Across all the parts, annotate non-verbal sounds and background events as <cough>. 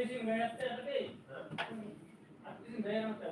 Application వేస్తే అంటే application వేయమంటే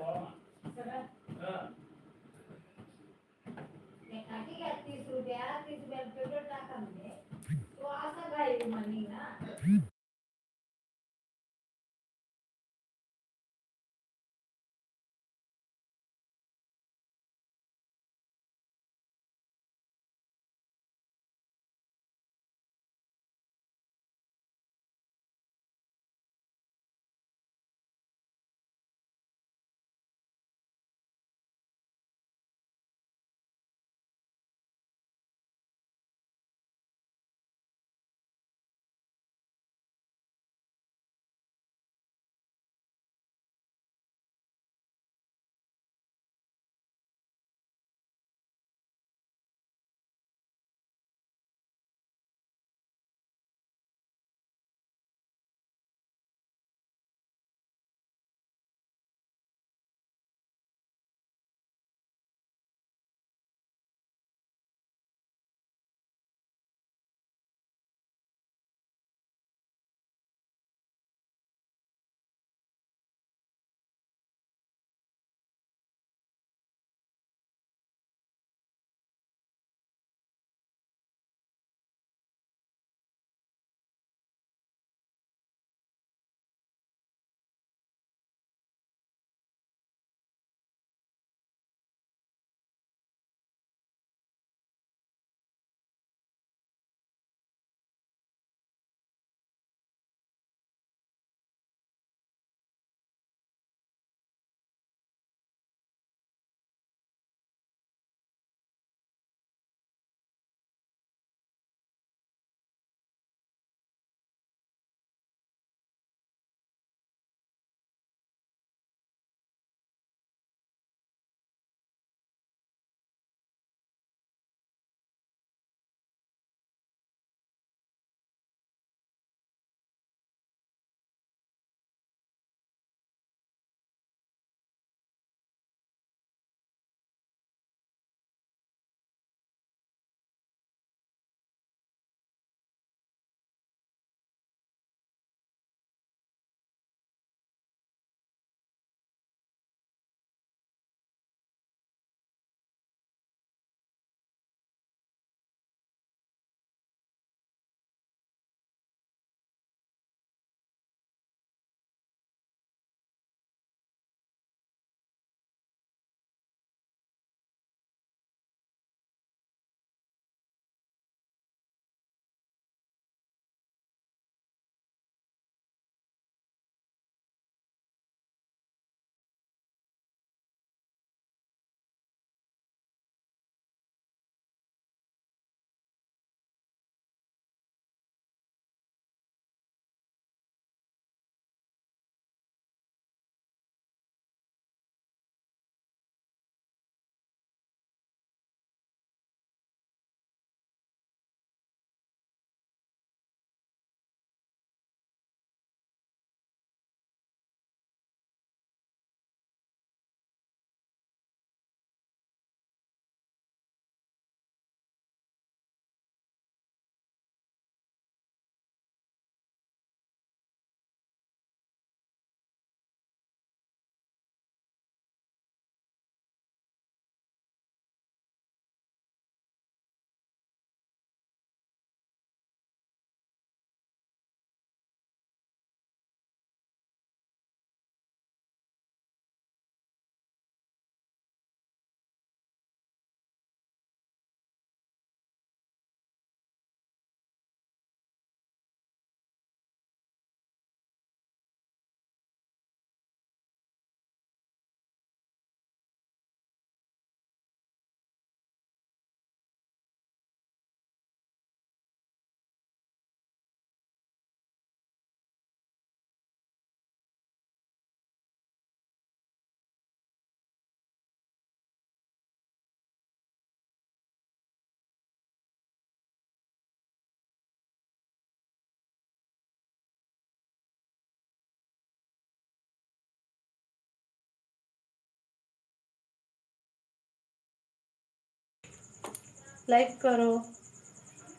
like करो.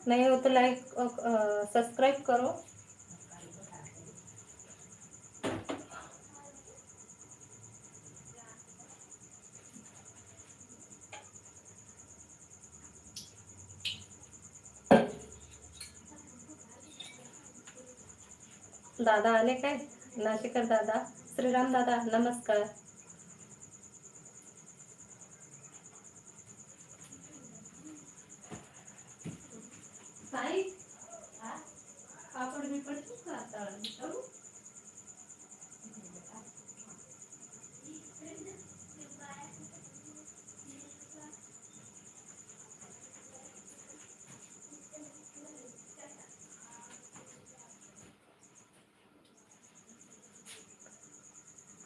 नहीं हो तो लाइक सब्सक्राइब करो. दादा आले काय? नाशिकर दादा. श्रीराम दादा नमस्कार. पापड बिपड का आता करू?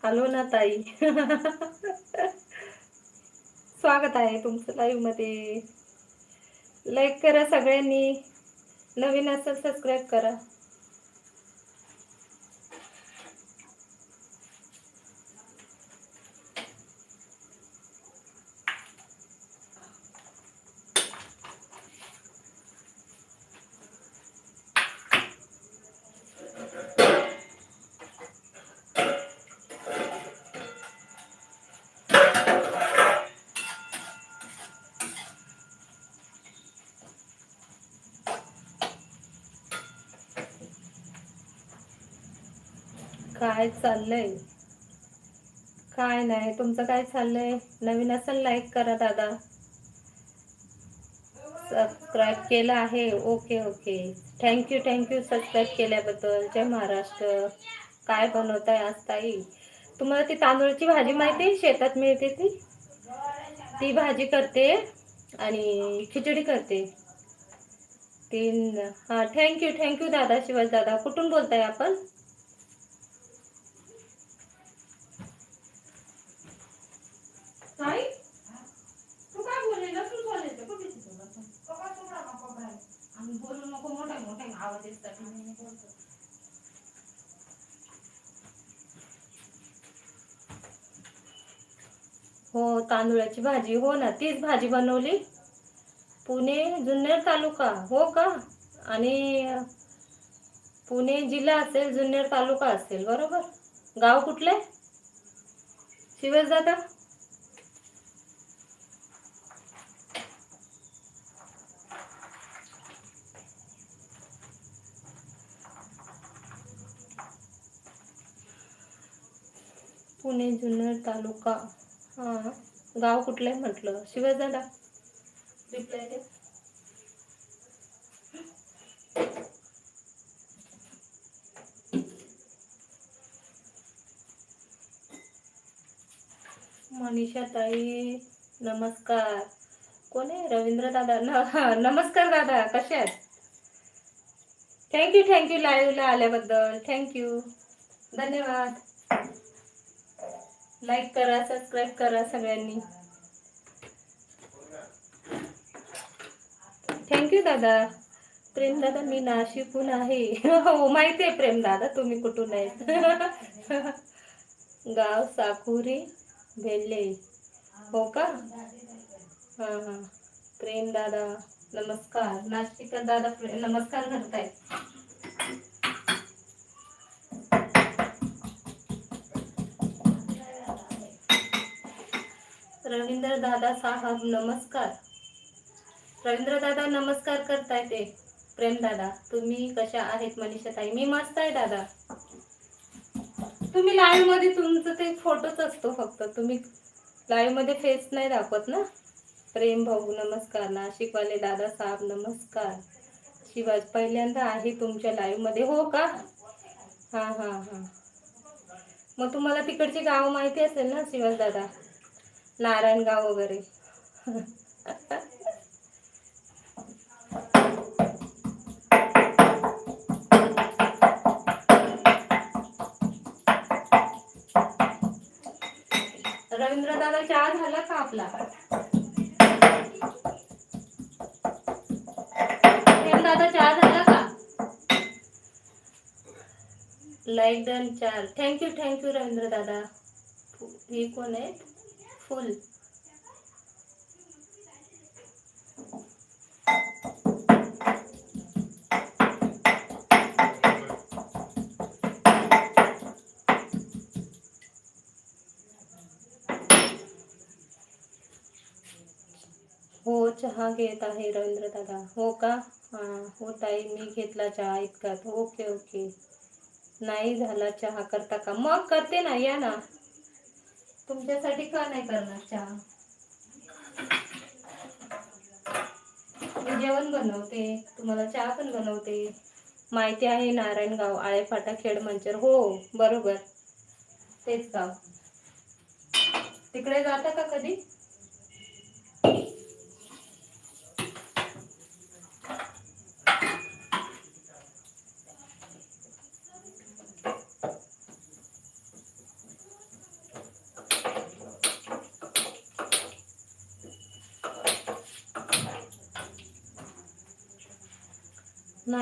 हॅलो ना ताई. स्वागत आहे तुमचं लाईव्हमध्ये. लाईक करा सगळ्यांनी. नवीन असेल सबस्क्राईब करा. काय चाललंय? काय नाही तुमचं काय चाललंय? नवीन असेल लाईक करा दादा. सबस्क्राईब केलं आहे? Okay okay. Thank you thank you subscribe केल्याबद्दल. जय महाराष्ट्र. काय बनवताय आज ताई? तुम्हाला ती तांदूळची भाजी माहिती आहे? शेतात मिळते ती. ती भाजी करते आणि खिचडी करते. तीन हां थँक्यू थँक्यू दादा शिवाज दादा. कुठून बोलताय आपण? ताई? तू काय बोलले? लसूण बोलायचं कुठे तिथं लसूण आम्ही बोलू नको मोठा मोठा आवाज येतात. मी बोलतो. हो तांदूळाची भाजी. हो ना तीच भाजी बनवली. पुणे जुन्नर तालुका. हो का? आणि पुणे जिल्हा असेल जुन्नर तालुका असेल. बरोबर? गाव कुठले? शिवस दादा? पुणे जुन्नर तालुका हां गाव कुठलं आहे म्हटलं? शिवाय दादा. रिप्लाय दे. मनीषा ताई नमस्कार. कोण आहे? रवींद्र दादा. न नमस्कार दादा. कसे आहेत? थँक्यू थँक्यू लाईव्हला आल्याबद्दल. थँक्यू धन्यवाद. लाईक करा सबस्क्राईब करा सगळ्यांनी. थँक्यू दादा. प्रेम दादा मी नाशिकहून आहे. <laughs> हो माहिती आहे प्रेम दादा तुम्ही कुठून आहेत <laughs> गाव साकुरी भेल्ले. हो का? हां हां. प्रेम दादा नमस्कार. नाशिकर दादा नमस्कार करतायत रवींद्र दादा साहब नमस्कार. रवींद्र दादा नमस्कार करताय ते. प्रेम दादा तुम्ही कशा आहेत मनीषा ताई मी मस्त आहे दादा. तुम्ही लाईव्हमध्ये तुमचं ते फोटोच असतो फक्त. तुम्ही लाईव्हमध्ये फेस नाही दाखवत ना? प्रेम भाऊ नमस्कार. नाशिकवाले दादा साहेब नमस्कार. शिवाज पहिल्यांदा आहे तुमच्या लाईव्हमध्ये हो का? हां हां हां. मग तुम्हाला तिकडची गाव माहिती असेल ना शिवाज दादा? नारायणगाव वगैरे. रवींद्र दादा चहा झाला का आपला? दादा चहा झाला का? लाईक डन चार thank you thank you Ravindra दादा ही कोण आहे फुल हो चहा घेत आहे रवींद्र दादा. हो का? हो ताई मी घेतला चहा इतकात ओके ओके. नाही झाला चहा करता का? मग करते ना या ना. तुमच्यासाठी का नाही करणार चहा? मी जेवण बनवते तुम्हाला चहा पण बनवते. माहिती आहे नारायणगाव आळेफाटा खेड मंचर हो बरोबर. तेच गाव तिकडे जाता का कधी?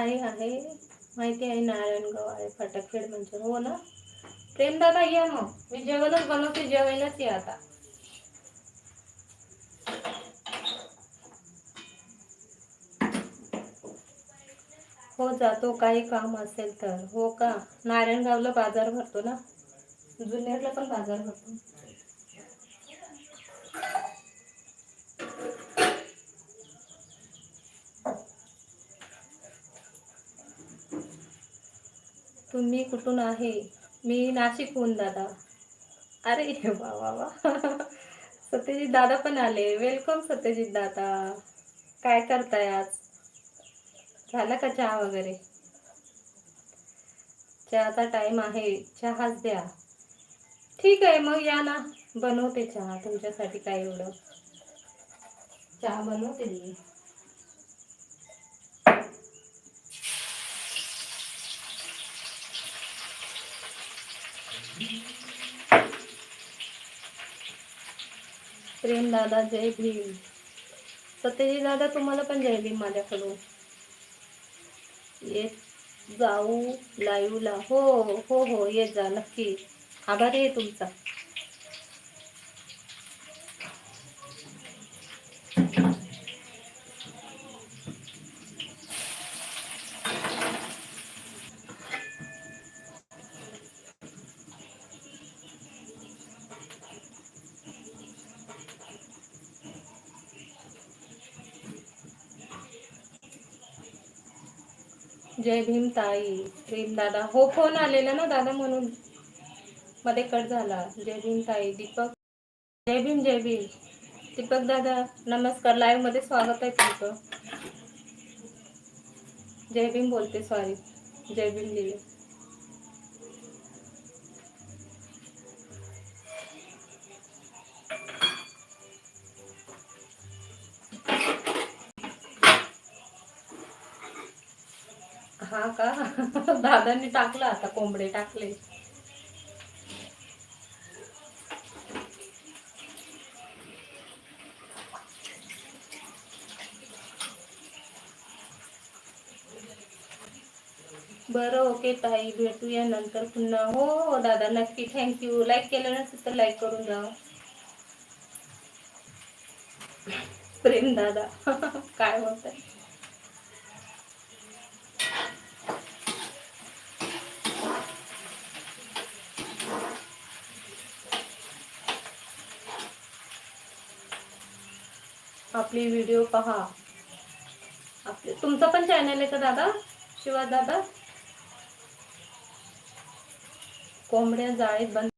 नाही आहे. माहिती आहे नारायणगाव आहे फाटाखेड म्हणजे. हो ना? प्रेम दादा या मग मी जेवणच बनवते जेवायलाच या आता. हो जातो. काही काम असेल तर. हो का? नारायणगावला बाजार भरतो ना? जुन्नरला पण बाजार भरतो. तुम्ही कुठून आहे? मी नाशिकहून दादा. अरे वा वा वा. <laughs> सत्यजित दादा पण आले. वेलकम सत्यजित दादा. काय करताय आज? झाला का चहा वगैरे? चहाचा टाइम आहे. चहाच द्या. ठीक आहे मग या ना. बनवते चहा. तुमच्यासाठी काय एवढं? चहा बनवते मी. प्रेम दादा, जय भीम. सत्यजी दादा, तुम्हाला पण जय भीम माझ्याकडून. येत जाऊ लाईव्हला हो हो हो, येत जा, नक्की. आभारी आहे तुमचा. जय भीम ताई प्रेम दादा. हो फोन आलेला ना दादा म्हणून. मध्ये कट झाला. जय भीम ताई दीपक. जय भीम जय भीम. दीपक दादा नमस्कार. लाईव्हमध्ये स्वागत आहे तुमचं. जय भीम बोलते सॉरी जय भीम लिहिले हा का? दादांनी टाकलं आता कोंबडे टाकले. बरं ओके ताई भेटूया नंतर पुन्हा. हो हो दादा नक्की. थँक्यू लाईक केलं नसेल तर लाईक करून जा प्रेम दादा. <laughs> काय म्हणताय आपली व्हिडिओ पहा. आपले तुमचं पण चॅनल आहे का दादा? शिवा दादा? कोंबड्या जाळीत बंद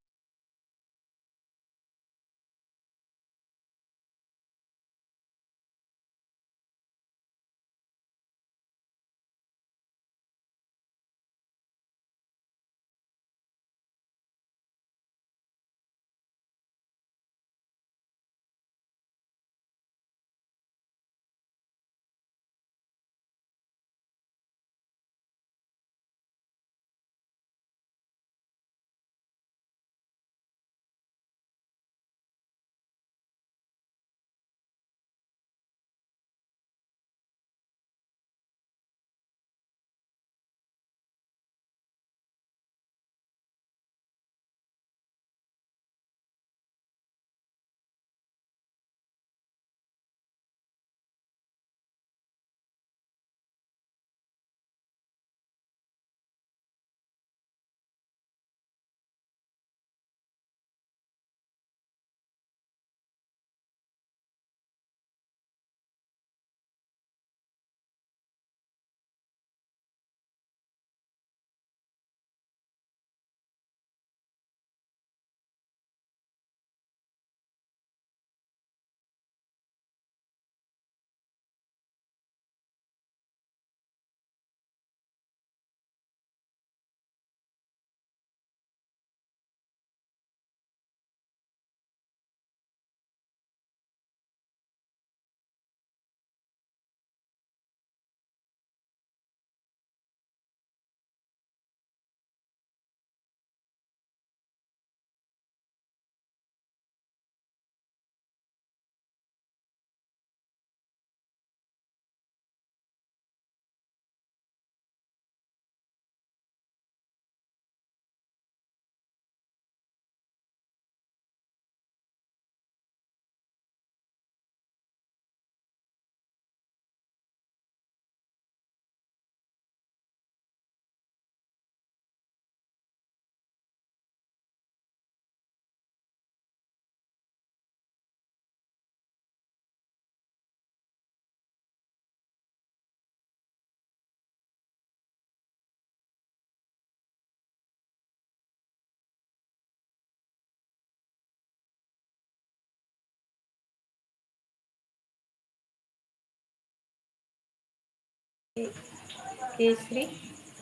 केसरी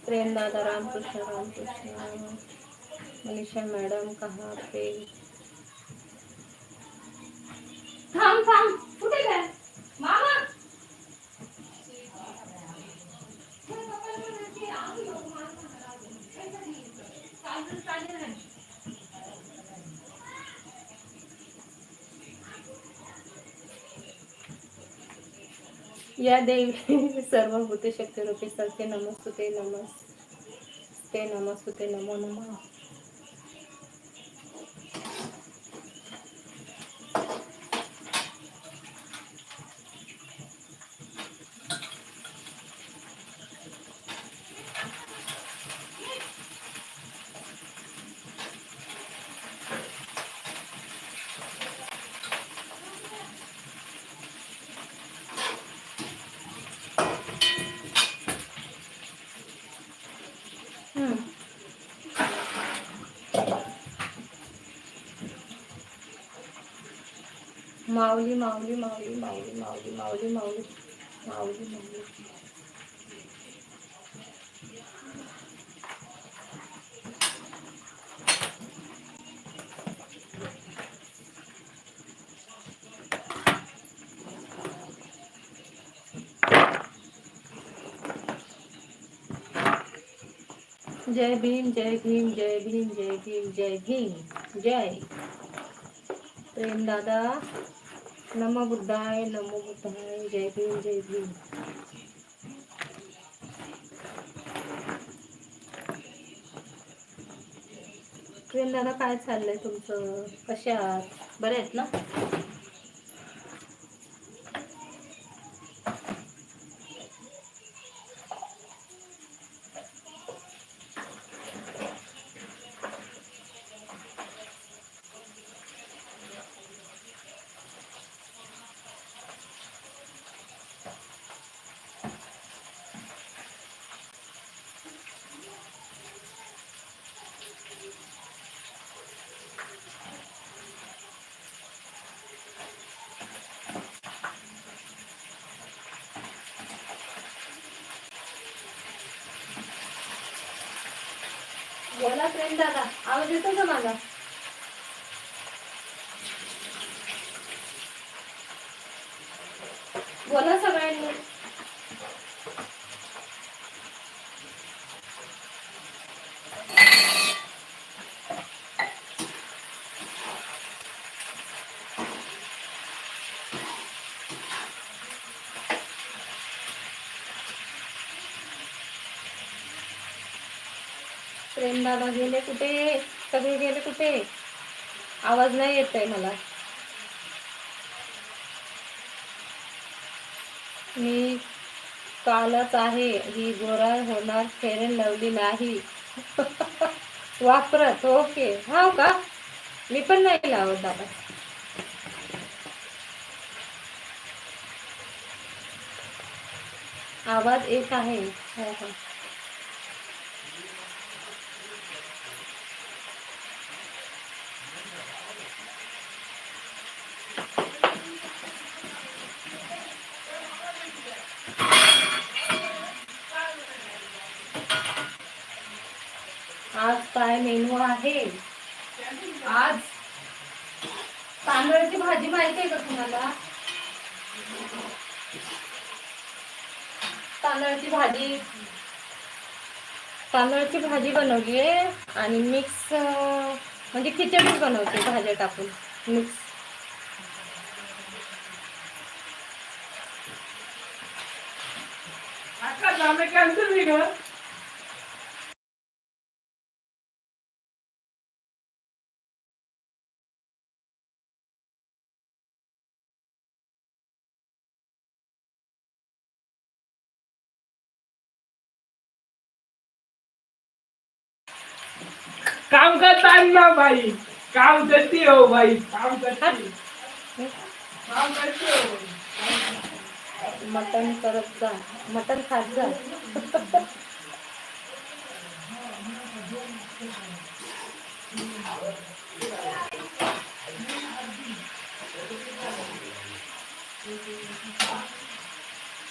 प्रेम दादा रामकृष्ण रामकृष्ण मनीषा मैडम कहाँ पे कुठे काय मामा या देवी सर्व भूते शक्ती रूपी सत्य नमस्तुते नमस्ते नमस्तुते नमो नमः माऊली माऊली माऊली माऊली माऊली माऊली माऊली माऊली माऊली जय भीम जय भीम जय भीम जय भीम जय भीम जय प्रेम दादा नमो बुद्धाय नमो बुद्धाय जय भीम जय भीम. प्रेम दादा काय चाललंय तुमचं? कसे आहात? बरे आहेत ना बोला प्रेम दादा आवाज येतो का माझा बोला सगळ्यांनी प्रेम दादा गेले कुठे? सगळे गेले कुठे? आवाज नाही येत आहे मला. मी कालच आहे. ही गोरा होणार फेरेन लावली नाही. <laughs> वापरत ओके. हो का? मी पण नाही लावत दादा. आवाज येत आहे. हो हो. आज काय मेनू आहे? आज तांदळाची भाजी माहिती आहे का तुम्हाला? तांदळाची भाजी. तांदळाची भाजी बनवली आहे आणि मिक्स म्हणजे खिचडीच बनवते भाज्या टाकून. मिक्स अक्का जामे काम ना भाई. काम करती हो भाई. काम करती. काम करती हो. मटन करत जा. मटन खात जा.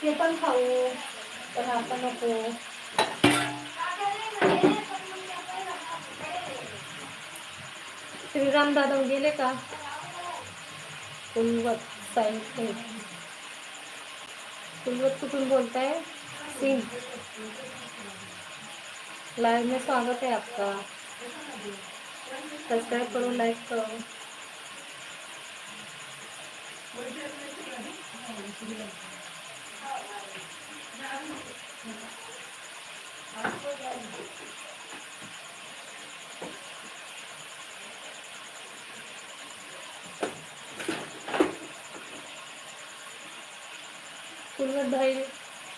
ते पण खाऊ. पण आता नको. श्रीराम दादा गेले का? कुलवत सायंटिस्ट कुलवत कुठून बोलताय? सिंग. लाइव में स्वागत है आपका. सब्सक्राइब करो लाइक करो. पूर्ण धैर्य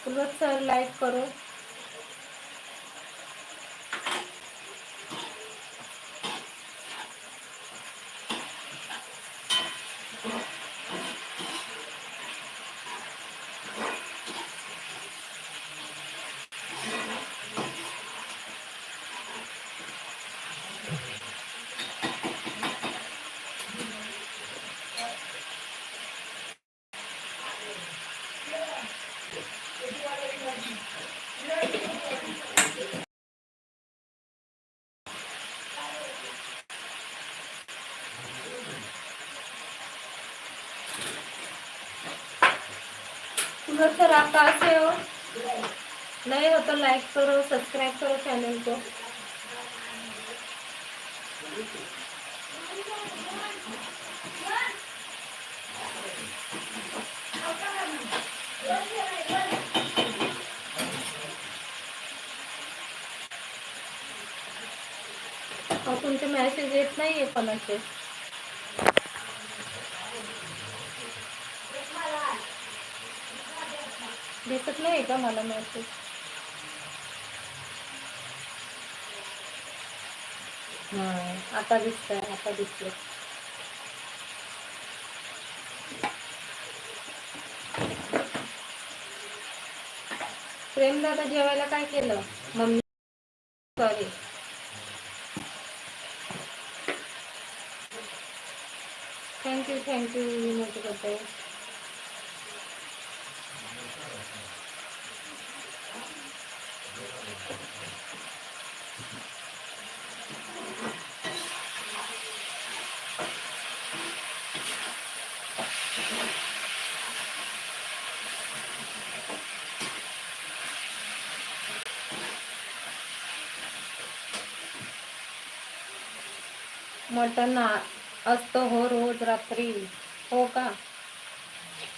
पूर्ण सर लाईक करो कुलवत सर आप कहाँ से हो नए हो तो लाइक करो सब्सक्राइब करो चैनल को. तुमचे मेसेज येत नाहीये कोणाचे. दिसत नाही का मला मेसेज आता दिसतंय आता दिसतंय. प्रेम दादा जेवायला काय केलं? मम्मी सॉरी थँक्यू थँक्यू मोठी करते. मटण असतं हो रोज रात्री. हो का?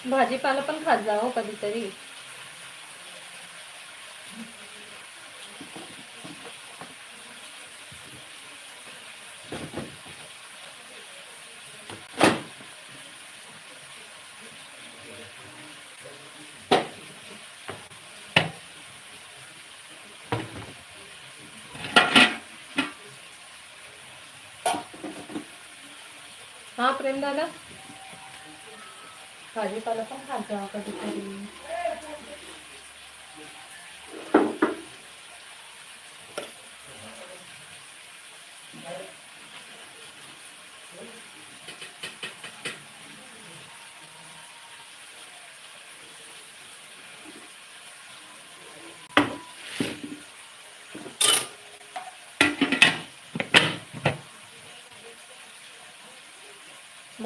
भाजीपाला पण खात जा हो कधीतरी. हा प्रेम दादा. भाजीपाला पण खात जा कधीतरी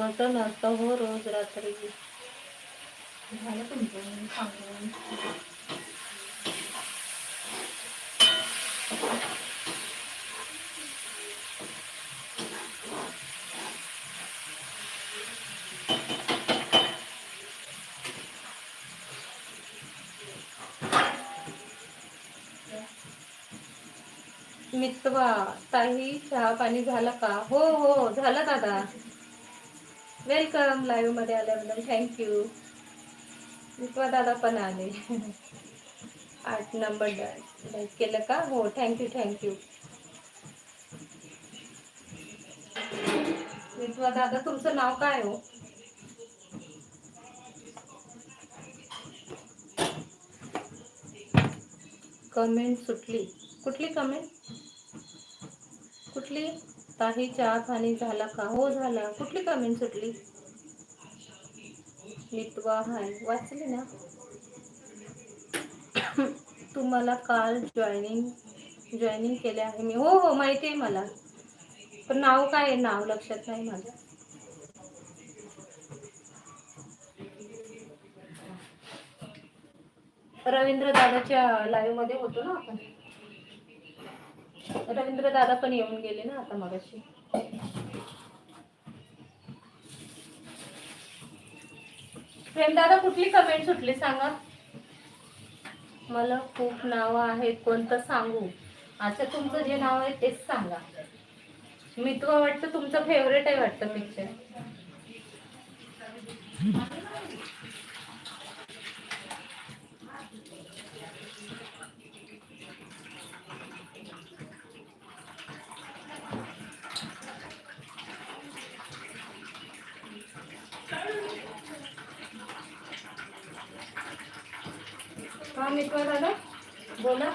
मटण असतं हो रोज रात्री. झालं तुमचं? सांगून मितवा ताई चहा पाणी झालं का? हो हो झालं दादा. वेलकम लाईव्हमध्ये आल्याबद्दल थँक्यू मितवा दादा पण आले. आठ नंबर लाईक केलं का? हो थँक्यू थँक्यू मितवा दादा तुमचं नाव काय हो? कमेंट सुटली. कुठली कमेंट कुठली? काही चहा पाणी झाला का? हो झाला. कुठली कमेंट सुटली? नितवा हाय वाचली ना? <coughs> तुम्हाला काल जॉईनिंग जॉईनिंग केले आहे मी. हो हो माहिती आहे मला. पण नाव काय आहे? नाव लक्षात नाही माझं रवींद्र दादाच्या लाईव्हमध्ये होतो ना आपण? रवींद्र दादा पण येऊन गेले ना आता मगाशी. प्रेम दादा कुठली कमेंट सुटली सांगा? मला खूप नावं आहेत कोणतं सांगू? अच्छा तुमचं जे नाव आहे तेच सांगा. मी तुला वाटतं तुमचं फेवरेट आहे वाटतं पिक्चर हा मित्र दादा बोला.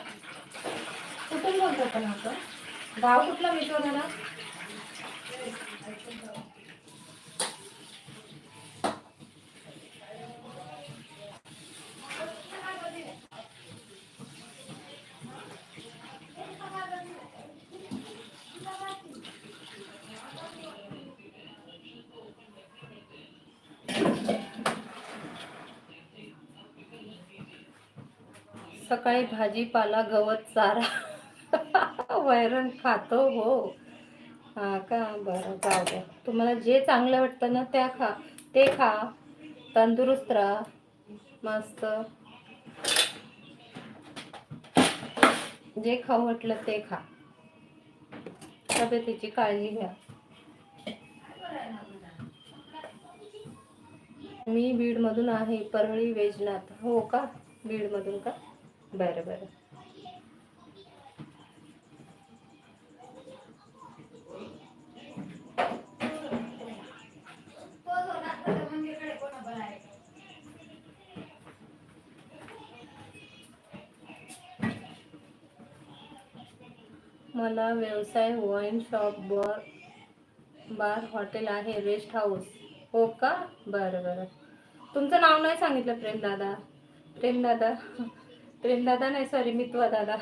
कुठून बोलतो पण आपण? गाव कुठला मित्र दादा सकाळी भाजीपाला गवत चारा. वैरण खातो हो. हा का? बरं जाऊ द्या. तुम्हाला जे चांगलं वाटतं ना त्या खा. ते खा. तंदुरुस्त राहा. मस्त. जे खाऊ म्हटलं ते खा. तब्येतीची काळजी घ्या. मी बीडमधून आहे परळी वेजनाथ. हो का? बीडमधून का? बरं बरं. मला व्यवसाय wine shop bar bar hotel आहे रेस्ट हाऊस हो का? बरं बरं. तुमचं नाव नाही सांगितलं प्रेम दादा प्रेमदादा नाही सॉरी मित्वा दादा.